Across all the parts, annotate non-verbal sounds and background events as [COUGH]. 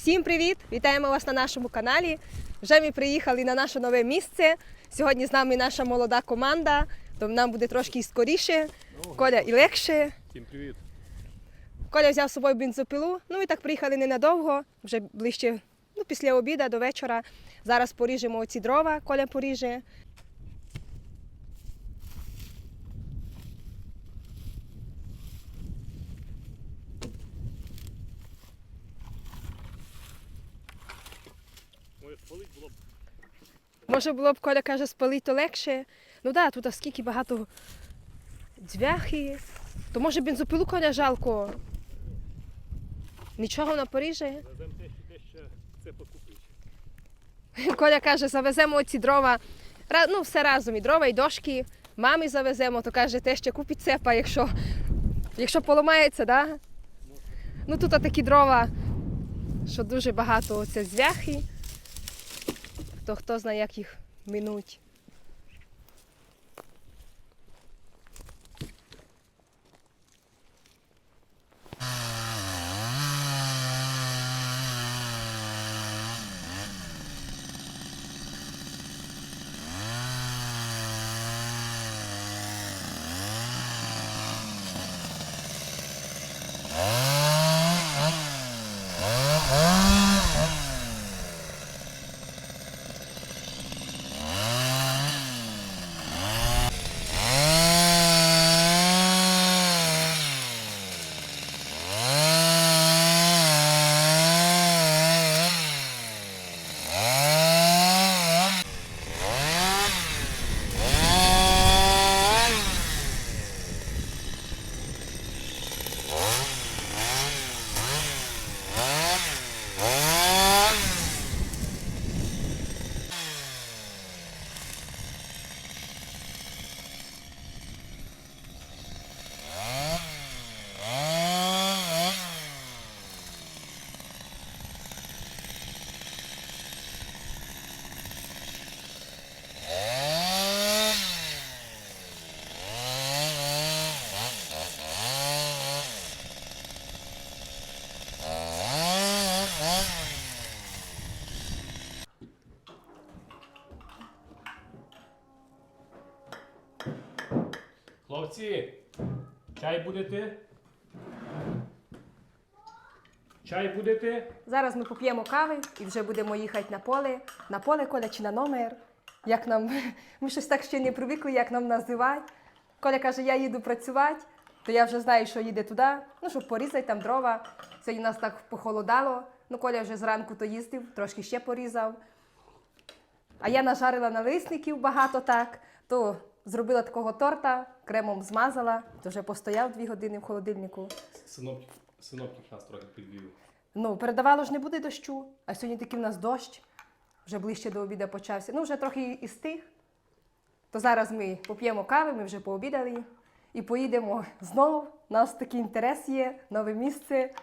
Всім привіт! Вітаємо вас на нашому каналі. Вже ми приїхали на наше нове місце. Сьогодні з нами наша молода команда, то нам буде трошки і скоріше, Коля і легше. Всім привіт. Коля взяв з собою бензопилу. Ну і так приїхали ненадовго, вже ближче ну, після обіду до вечора. Зараз поріжемо оці дрова, Коля поріже. Моє спалить було б. Може було б, Коля каже, спалити то легше. Ну так, да, тут скільки багато дзвяхи. То може бензопилу Коля жалко. Нічого на що це покупить. [LAUGHS] Коля каже, завеземо оці дрова. Ну, все разом, і дрова, і дошки. Мамі завеземо, то каже, те ще купить цепа, якщо, якщо поламається, да? Ну тут такі дрова, що дуже багато оце звяхи. То хто знає, як їх минуть. Хлопці, чай будете? Чай будете? Зараз ми поп'ємо кави і вже будемо їхати на поле. На поле Коля чи на номер. Як нам, [LAUGHS] ми щось так ще не привикли, як нам називати. Коля каже, я їду працювати, то я вже знаю, що їде туди, ну, щоб порізати там дрова. Сьогодні нас так похолодало. Ну, Коля вже зранку то їздив, трошки ще порізав. А я нажарила налисників багато так, то зробила такого торта, кремом змазала, то вже постояв дві години в холодильнику. Синоптик, синоптик нас трохи підвів. Ну, передавало ж не буде дощу, а сьогодні такий в нас дощ, вже ближче до обіду почався. Ну, вже трохи і стих. То зараз ми поп'ємо кави, ми вже пообідали і поїдемо знову. У нас такий інтерес є, нове місце.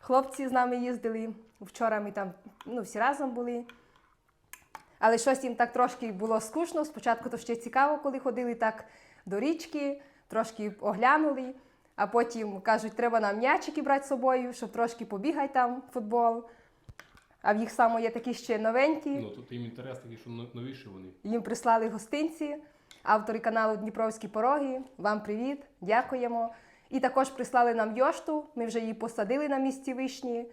Хлопці з нами їздили. Вчора ми там ну, всі разом були. Але щось їм так трошки було скучно. Спочатку то ще цікаво, коли ходили так до річки, трошки оглянули, а потім кажуть, треба нам м'ячики брати з собою, щоб трошки побігати там в футбол. А в їх само є такі ще новенькі. Ну, тут їм інтерес такий, що новіші вони. Їм прислали гостинці, автори каналу Дніпровські пороги. Вам привіт, дякуємо. І також прислали нам йошту. Ми вже її посадили на місці вишні.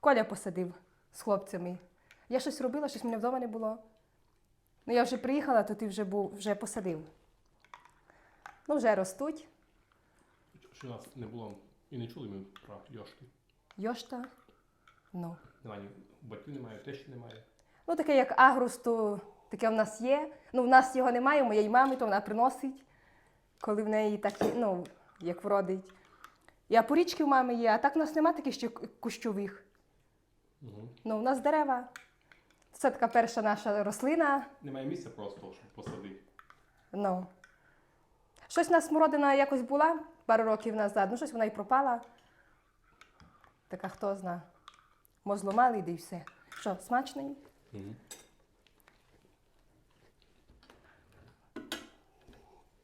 Коля посадив з хлопцями. Я щось робила, щось мене вдома не було. Ну, я вже приїхала, то ти вже був, вже посадив. Ну, вже ростуть. Що нас не було і не чули ми про йошки. Йошта. Ну. Немає батьків немає, тещі немає. Ну, таке як агрус, то таке в нас є. Ну, в нас його немає, у моєї мами, то вона приносить, коли в неї так, ну, як вродить. І апорічки в мами є, а так в нас немає таких ще кущових. Угу. Ну, у нас дерева. Це така перша наша рослина. Немає місця просто, щоб посадити. Ну. Щось у нас смородина якось була пару років назад, ну щось вона і пропала. Така хто зна. Мо зламали, і все. Що, смачний? Угу.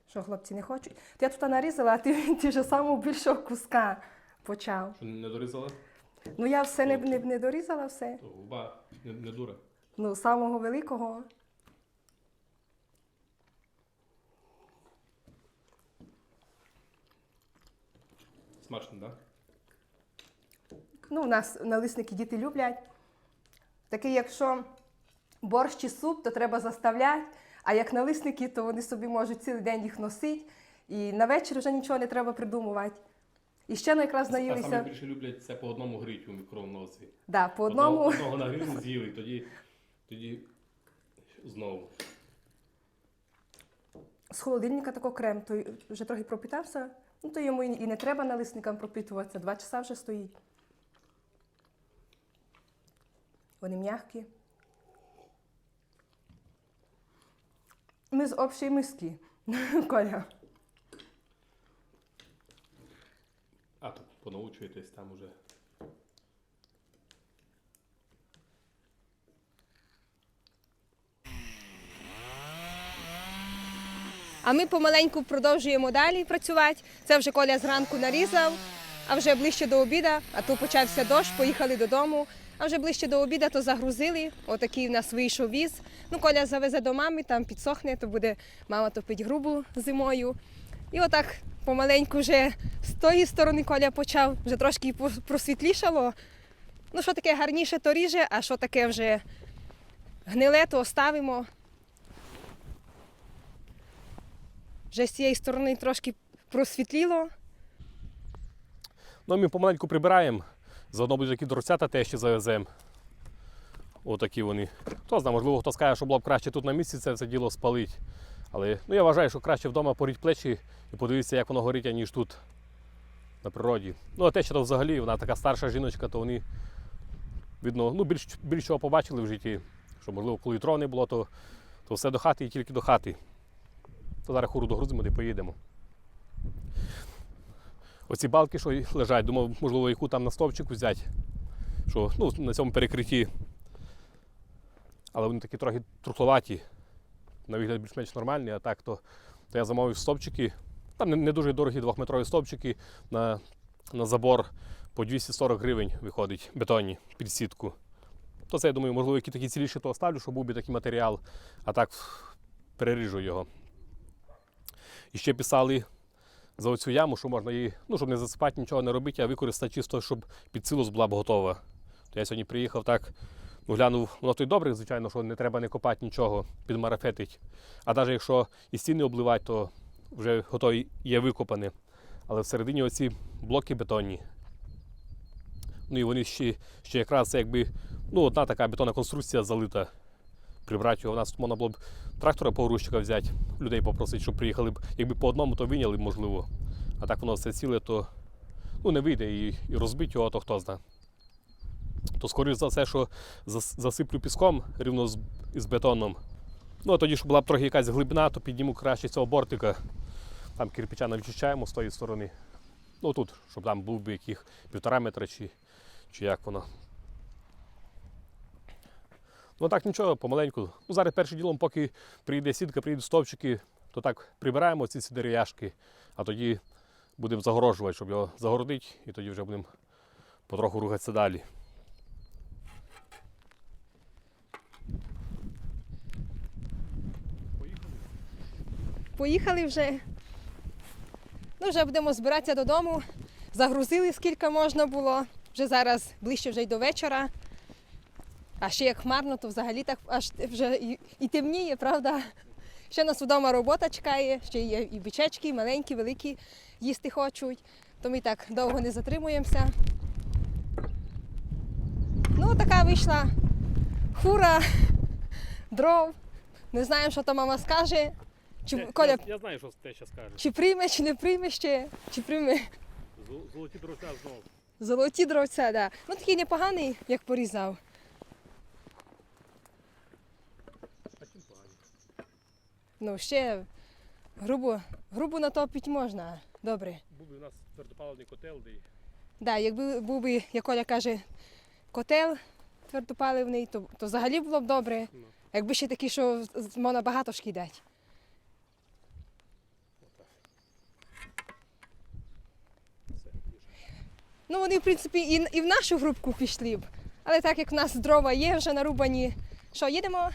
Що хлопці не хочуть? То я тут нарізала, а ти, [LAUGHS] ти вже самого більшого куска почав. Що не дорізали? Ну я все не, не, не дорізала все. Губа не, не дура. Ну, самого великого. Смачно, так? Да? Ну, у нас налисники діти люблять. Такий, якщо борщ чи суп, то треба заставляти. А як налисники, то вони собі можуть цілий день їх носити. І на вечір вже нічого не треба придумувати. І ще якраз А саме більше люблять це по одному грить у мікроволновці. Да, по одному. Одного, одного нагріли, з'їли, тоді, тоді знову. З холодильника тако крем, то вже трохи пропитався. Ну, то йому і не треба налисникам пропитуватися. Два часа вже стоїть. Вони м'які. Ми з общої миски. [LAUGHS] Коля. А то понаучуєтесь там уже. А ми помаленьку продовжуємо далі працювати. Це вже Коля зранку нарізав, а вже ближче до обіда, а то почався дощ, поїхали додому. А вже ближче до обіда то загрузили. Отакий в нас вийшов віз. Ну, Коля завезе до мами, там підсохне, то буде мама топить грубу зимою. І отак помаленьку вже з тої сторони Коля почав, вже трошки просвітлішало. Ну, що таке гарніше, то ріже, а що таке вже гниле, то оставимо. Вже з цієї сторони трошки просвітліло. Ну, ми помаленьку прибираємо. Заодно будуть такі доросята теж ще завеземо. Отакі вони. Хто знає, можливо, хто скаже, що було б краще тут на місці це все діло спалити. Але ну, я вважаю, що краще вдома поріть плечі і подивитися, як воно горить, ніж тут на природі. Ну, а те, що то взагалі, вона така старша жіночка, то вони видно, ну, більш, більш чого побачили в житті. Що, можливо, коли дров не було, то, то все до хати і тільки до хати. То зараз хуру догрузимо де поїдемо. Оці балки, що лежать, думав, можливо, яку там на стовпчику взяти. Що, ну, на цьому перекритті. Але вони такі трохи трухловаті. На вигляд більш-менш нормальні, а так, то, то я замовив стовпчики. Там не, не дуже дорогі двохметрові стовпчики на, на забор по 240 гривень виходить бетонні під сітку. То це, я думаю, можливо, які такі ціліші, то оставлю, щоб був би такий матеріал, а так переріжу його. І ще писали за оцю яму, що можна її, ну, щоб не засипати, нічого не робити, а використати чисто, щоб під силос була б готова. То я сьогодні приїхав так, ну, глянув, воно то й добре, звичайно, що не треба не копати нічого, підмарафетить. А навіть якщо і стіни обливати, то вже готові є викопане. Але всередині оці блоки бетонні. Ну і вони ще, ще якраз якби ну, одна така бетонна конструкція залита. Прибрати його. У нас можна було б трактора погрузчика взяти, людей попросити, щоб приїхали б. Якби по одному, то виняли б, можливо. А так воно все ціле, то ну, не вийде і, і розбити його, то хто знає. То скоріш за все, що засиплю піском рівно з, із бетоном. Ну, а тоді, щоб була б трохи якась глибина, то підніму краще цього бортика. Там кирпича навчищаємо з тої сторони. Ну тут, щоб там був би яких півтора метра чи, чи як воно. Ну так нічого, помаленьку. Ну, зараз першим ділом, поки прийде сітка, прийдуть стовпчики, то так прибираємо ці ці дерев'яшки, а тоді будемо загорожувати, щоб його загородити, і тоді вже будемо потроху рухатися далі. Поїхали вже. Ну, вже будемо збиратися додому. Загрузили скільки можна було. Вже зараз ближче вже й до вечора. А ще як хмарно, то взагалі так аж вже і, і темніє, правда? Ще нас вдома робота чекає, ще є і бичечки, і маленькі, великі їсти хочуть. То ми так довго не затримуємося. Ну, така вийшла хура, дров. Не знаємо, що там мама скаже. Чи, Коля, я знаю, що те ще скаже. чи прийме, чи не прийме ще, чи прийме Золоті дрося знову. золоті дровця, да. Ну такий непоганий, як порізав. Ну ще грубо, грубо натопити можна. Добре. Був би у нас твердопаливний котел, де Да, якби був би, як Коля каже, котел твердопаливний, то, то взагалі було б добре. Ну. Якби ще такі, що можна багато шкідати. Ну, вони, в принципі, і, і в нашу групку пішли б. Але так як в нас дрова є вже нарубані. Що, їдемо?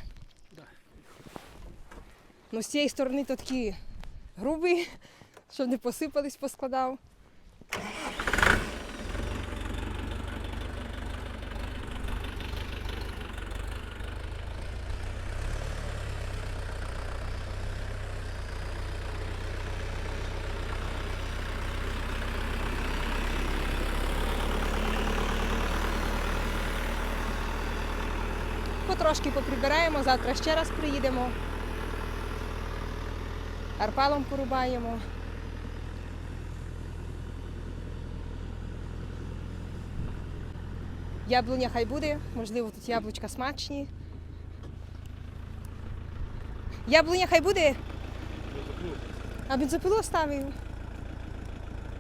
Ну, з цієї сторони то такі грубі, щоб не посипались, поскладав. Потрошки поприбираємо, завтра ще раз приїдемо. Арпалом порубаємо. Яблуня хай буде, можливо, тут яблучка смачні. Яблуня хай буде. А бензопилу оставив.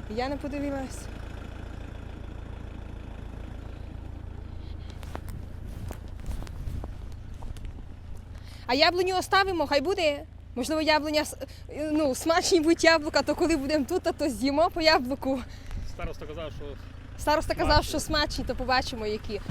Я не подивилась. А яблуню оставимо, хай буде. Можливо, яблуня ну, смачні будуть яблука, то коли будемо тут, то з'їмо по яблуку. Староста казав, що Староста казав, що смачні, то побачимо які.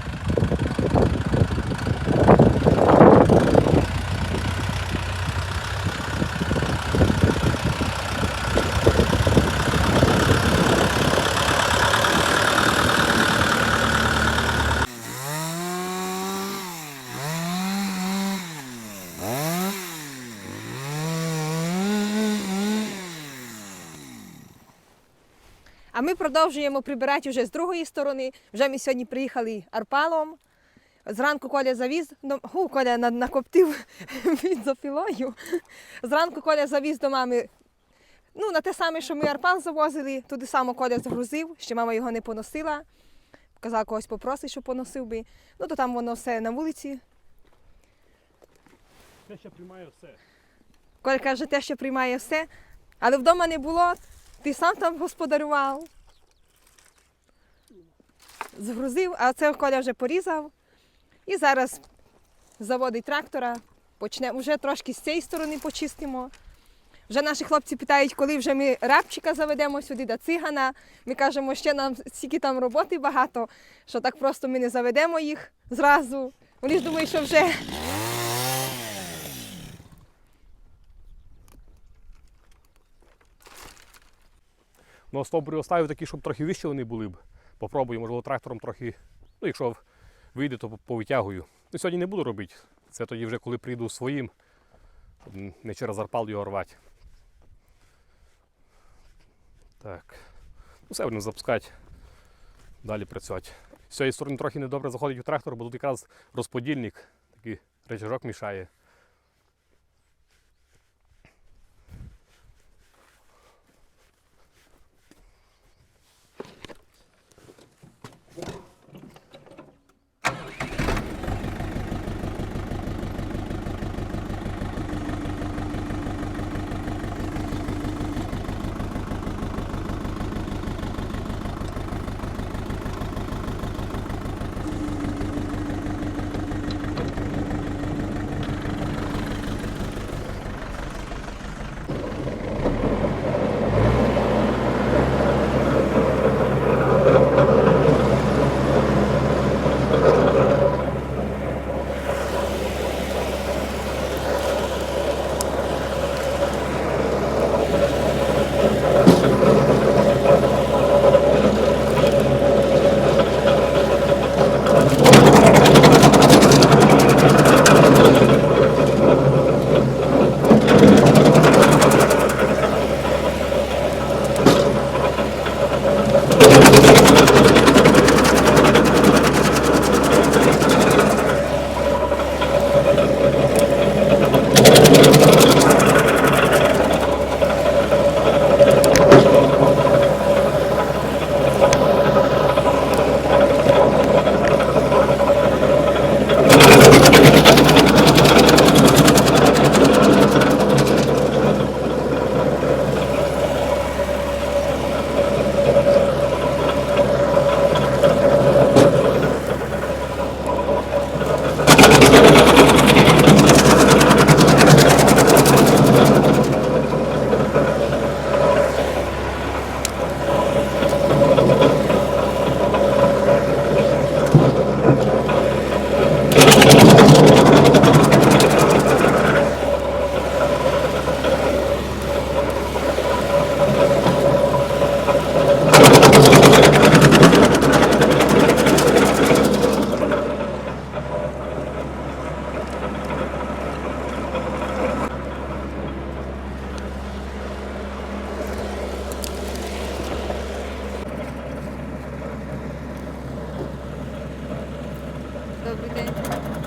А ми продовжуємо прибирати вже з другої сторони. Вже ми сьогодні приїхали арпалом. Зранку Коля завіз до Ху, Коля на- накоптив [LAUGHS] бензопилою. Зранку Коля завіз до мами. Ну, на те саме, що ми арпал завозили, туди само Коля загрузив, ще мама його не поносила. Казав, когось попросить, щоб поносив би. Ну, то там воно все на вулиці. я ще приймаю все. Коля каже, те, що приймає все. Але вдома не було, ти сам там господарював. Згрузив, а це Коля вже порізав. І зараз заводить трактора, почне, вже трошки з цієї сторони почистимо. Вже наші хлопці питають, коли вже ми рабчика заведемо сюди до цигана. Ми кажемо, ще нам стільки там роботи багато, що так просто ми не заведемо їх зразу. Вони ж думають, що вже Ну, стовбури оставив такі, щоб трохи вище вони були б. Попробую, можливо, трактором трохи. Ну, якщо вийде, то повитягую. Ну, сьогодні не буду робити. Це тоді вже коли прийду своїм, щоб не через арпал його рвати. Так. Ну, все будемо запускати. Далі працювати. З цієї сторони трохи недобре заходить у трактор, бо тут якраз розподільник, такий речажок мішає. everything.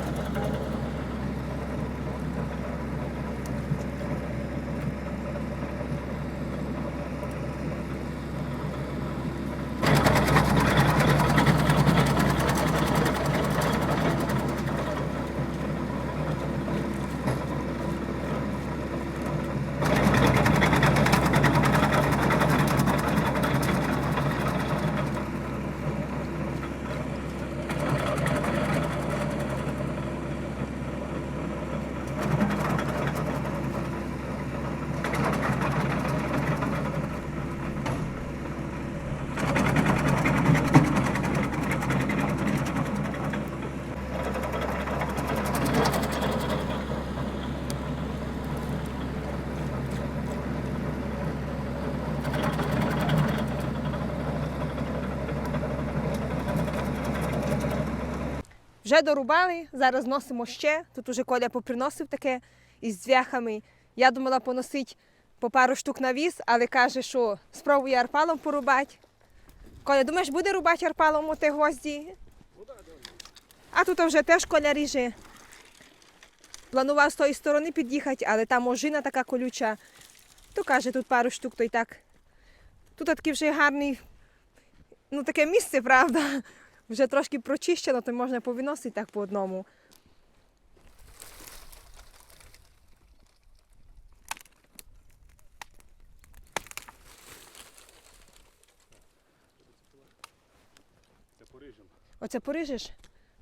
Вже дорубали, зараз носимо ще. Тут уже Коля поприносив таке із дзвяхами. Я думала поносити по пару штук на віз, але каже, що спробує арпалом порубати. Коля, думаєш, буде рубати арпалом оте гвозді? А тут вже теж Коля ріже. Планував з тої сторони під'їхати, але там ожина така колюча. То каже, тут пару штук, то й так. Тут такий вже гарний, ну таке місце, правда. Вже трошки прочищено, то можна повиносити так по одному. Це поріжемо. Оце поріжеш?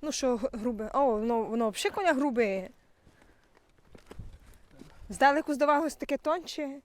Ну що грубе? О, воно, воно взагалі коня грубе. Здалеку здавалось таке тонче.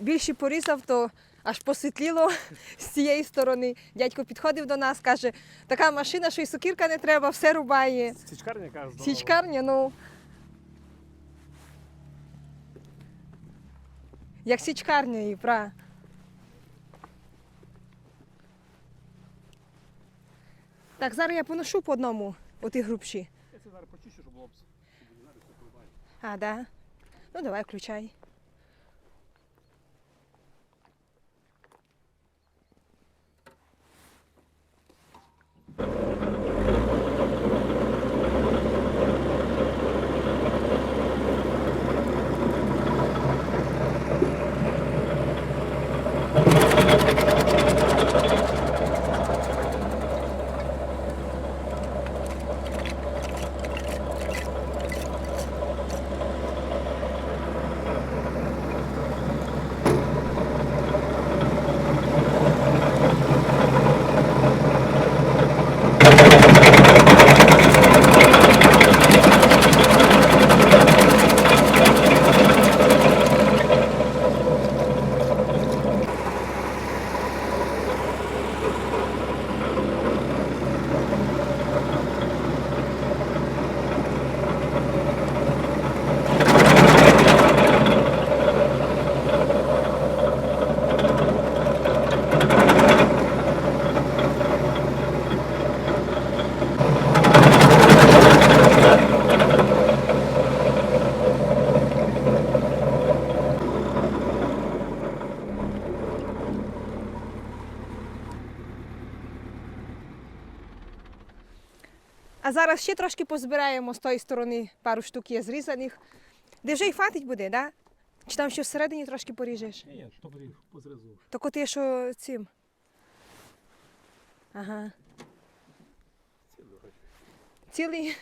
Більше порізав, то аж посвітліло з цієї сторони. Дядько підходив до нас, каже, така машина, що й сокірка не треба, все рубає. Січкарня каже. Січкарня, ну. Як січкарня і пра. Так, зараз я поношу по одному оті грубші. Я це зараз почищу, щоб було б. А, да? Ну давай, включай. А зараз ще трошки позбираємо з тої сторони пару штук є зрізаних. Де вже й хватить буде, так? Да? Чи там ще всередині трошки поріжеш? Ні, ні, то поріж, позрізу. Так от я що цим. Ага. Цілий.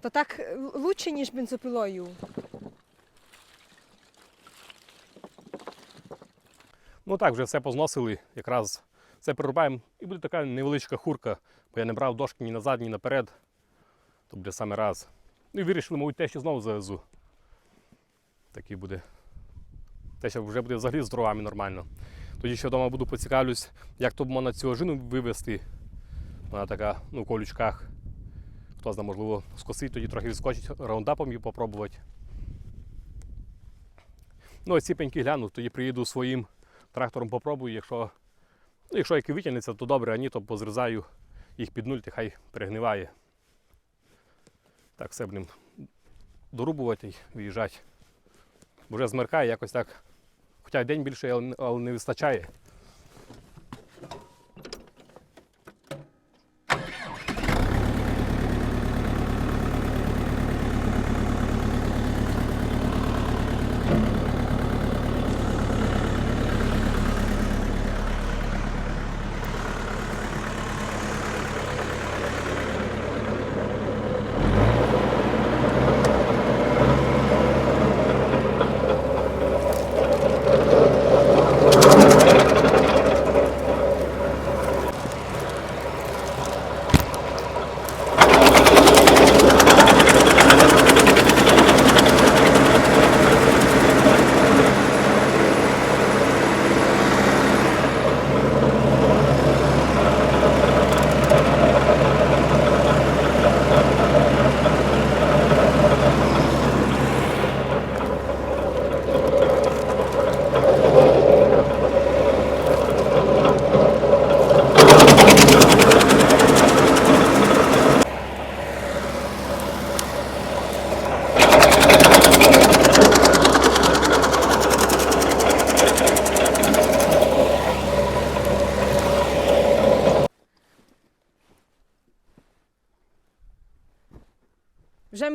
То так е, лучше, ніж бензопилою. Ну так, вже все позносили якраз все прирубаємо. І буде така невеличка хурка, бо я не брав дошки ні назад, ні наперед. То буде саме раз. Ну і вирішили, мабуть, те, що знову завезу. Такий буде. Те, що вже буде взагалі з дровами нормально. Тоді ще вдома буду поцікавлюсь, як то можна цю ожину вивезти. Вона така, ну, в колючках. Хто знає, можливо, скосить, тоді трохи відскочить, раундапом її попробувати. Ну, ось ці пеньки гляну, тоді приїду своїм трактором попробую. Якщо, ну, якщо як витягнеться, то добре, а ні, то позрізаю їх під нуль, хай перегниває. Так, все будемо дорубувати і виїжджати. Бо вже змеркає якось так. Хоча день більше, але не вистачає.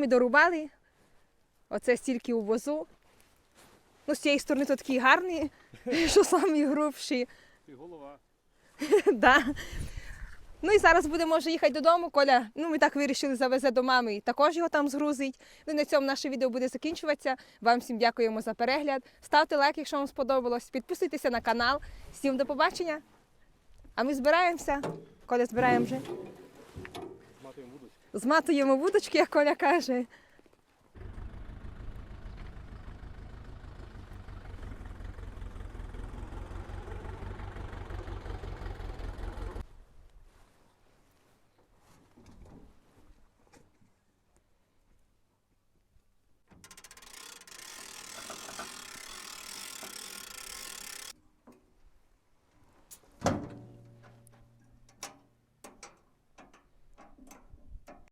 Дорубали. Оце стільки у возу. Ну, з цієї сторони то такі гарні, [LAUGHS] що самі грубші. І голова. [LAUGHS] да. Ну і зараз будемо вже їхати додому. Коля, ну ми так вирішили, завезе до мами і також його там згрузить. Ну і на цьому наше відео буде закінчуватися. Вам всім дякуємо за перегляд. Ставте лайк, якщо вам сподобалось. Підписуйтеся на канал. Всім до побачення. А ми збираємося. Коля збираємо вже. Зматуємо вудочки, як Коля каже.